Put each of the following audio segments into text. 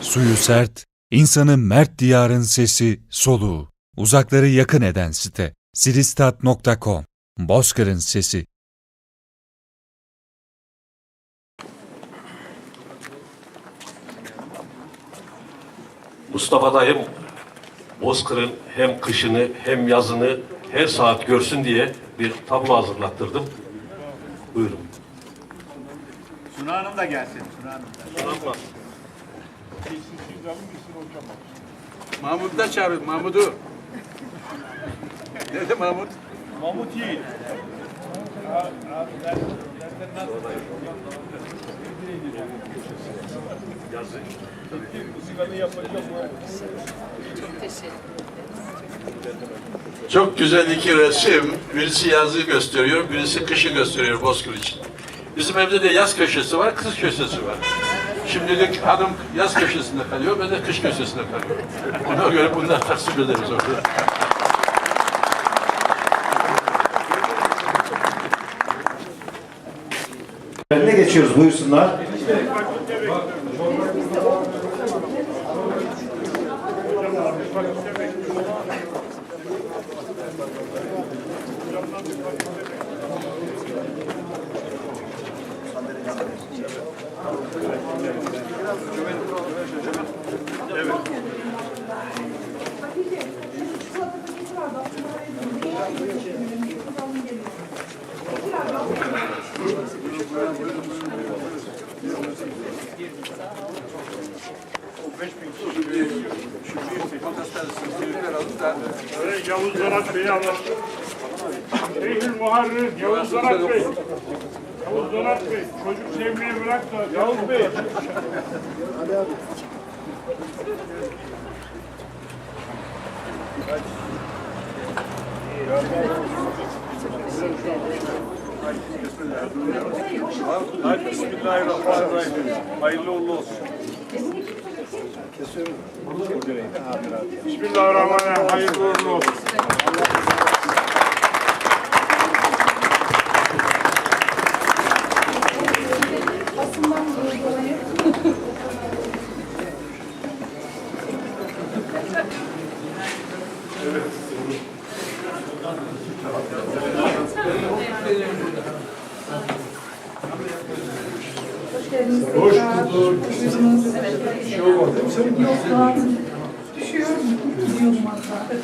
Suyu sert, insanı mert diyarın sesi, soluğu. Uzakları yakın eden site. siristat.com Bozkır'ın sesi. Mustafa dayım Bozkır'ın hem kışını hem yazını her saat görsün diye bir tablo hazırlattırdım. Buyurun. Suna Hanım da gelsin. Suna Hanım da. Mahmut'u da çağırın. Mahmut'u. Nerede Mahmut? Mahmut Yiğit. Çok güzel iki resim. Birisi yazı gösteriyor, birisi kışı gösteriyor Bozkır için. Bizim evde de yaz köşesi var, kış köşesi var. Şimdilik hanım yaz köşesinde kalıyor, ben de kış köşesinde kalıyorum. Ona göre bunlar taksim ederiz orada. Ne geçiyoruz buyursunlar. Yavuz Donat Bey'i alın. Şeyhül Muharrir Yavuz Donat Bey. Donat Bey, çocuk sevmeyi bırak da Yavuz Bey. Hadi Bismillahirrahmanirrahim. Hayırlı uğurlu olsun. Bismillahirrahmanirrahim. Hayırlı uğurlu olsun. Hoş bulduk. Bir şey olmadı değil mi? Yok daha düşüyorum. Gidiyorum hatta.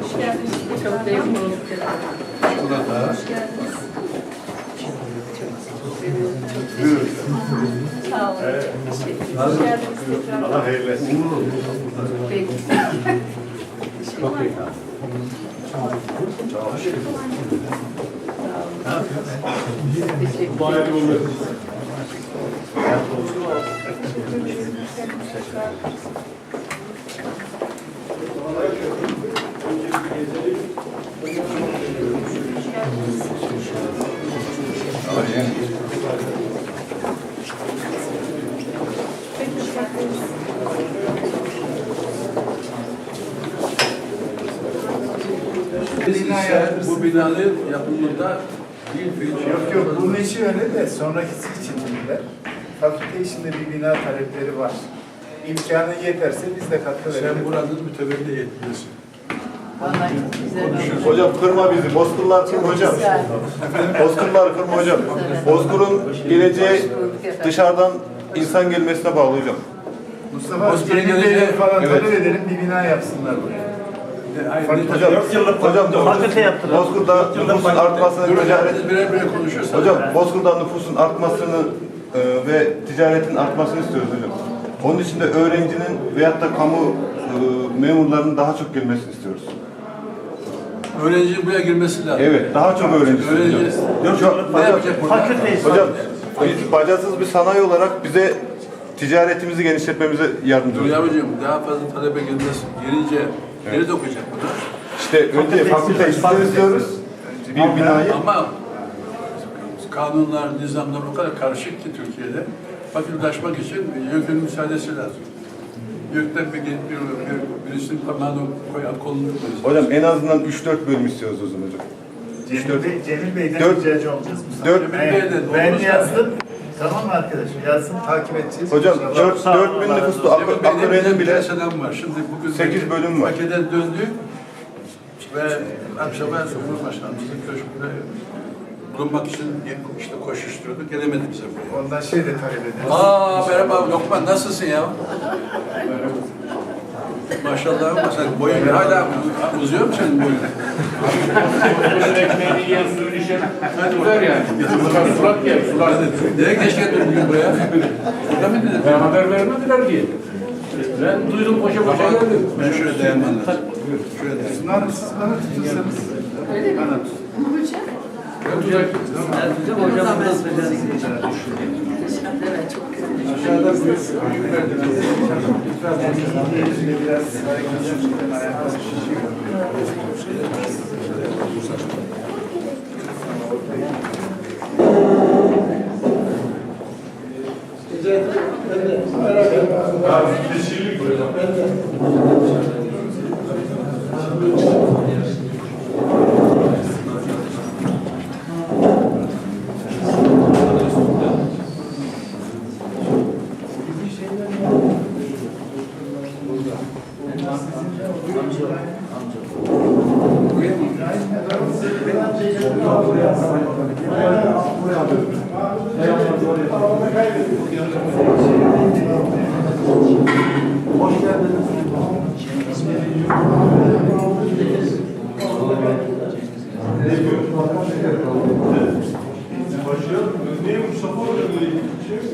Hoş geldiniz. Bakalım memnun olduk. Hoş geldiniz. Sağ olun. Teşekkür ederim. Hoş geldiniz tekrar. Allah hayırlı etsin. Peki. Çok iyi. Teşekkür ederim. Biz ise bu binanın yapımında değil fiil Yok yok bunun işi öyle de sonrakisi için dediler. Fakülte içinde bir bina talepleri var. İmkanı yeterse biz de katkı Sen verelim. buranın mütevelli yetkilisin. Vallahi güzel. Hocam kırma bizi. Bozkırlar kırma hocam. Bozkırlar kırma hocam. Bozkır'ın geleceği dışarıdan insan gelmesine bağlı hocam. Mustafa geleceği- Bey'le falan Evet. talep edelim bir bina yapsınlar buraya. Hocam, hocam fakülte yaptılar. Bozkır'da nüfusun artmasını, ticaret, Herkes birer birer konuşuyorsa. hocam Bozkır'da nüfusun artmasını e, ve ticaretin artmasını istiyoruz hocam. Onun için de öğrencinin veyahut da kamu e, memurlarının daha çok gelmesini istiyoruz. Öğrencinin buraya girmesi lazım. Evet, daha çok öğrenci istiyoruz Öğrenci hocam. Hocam, ne yapacak burada? Hocam, biz bacasız bir sanayi olarak bize ticaretimizi genişletmemize yardımcı Dur olun. yavrucuğum daha fazla talebe gelmesin. Gelince nerede okuyacak bunu? İşte önce fakülte istiyoruz. Bir binayı. Ama kanunlar, nizamlar o kadar karışık ki Türkiye'de. Fakültaşmak için yönetim müsaadesi lazım. Gökten bir, bir, bir, birisinin parmağını koyar, kolunu koyar. Hocam en azından 3-4 bölüm istiyoruz o zaman hocam. Cemil, Bey, Cemil Bey'den Dört- ricacı olacağız dört- Ben- Cemil Bey'den Ben yazdım. Tamam mı arkadaşım? Yazdım, takip edeceğiz. Hocam İnşallah. 4, Sağ olun, 4000 Allah razı nüfuslu olsun. Ak- bir bile selam var. Şimdi bugün Sekiz bölüm var. Make'den döndük ve akşama Cumhurbaşkanımızın köşkünde bulunmak için işte koşuşturduk. Gelemedi bize buraya. Ondan şey de talep ederiz. Aa merhaba Lokman nasılsın ya? Maşallah ama sen boyun hala uzuyor mu senin boyun? Ekmeğini yiyen suyun işe tutar yani. Surat yer, surat. Nereye geç geldin bugün buraya? Burada mıydın? Ben haber vermediler ki. Ben duydum koşa koşa geldim. Ben şöyle dayanmam lazım. Şöyle dayanmam. Hanım siz bana tutursanız. Bana tut. Aşağıda büyük, büyük merdiven. Biraz Hoş geldiniz. Başlıyor. Niye Mustafa Hoca böyle şey mi?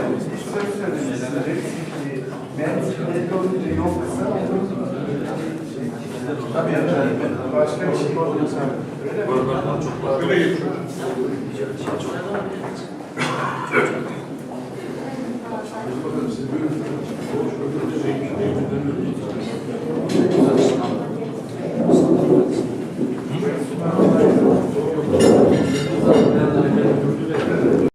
hocam. Belli olunca yol kısa. Tabii yani. Başka bir şey olursa. Böyle geçiyor.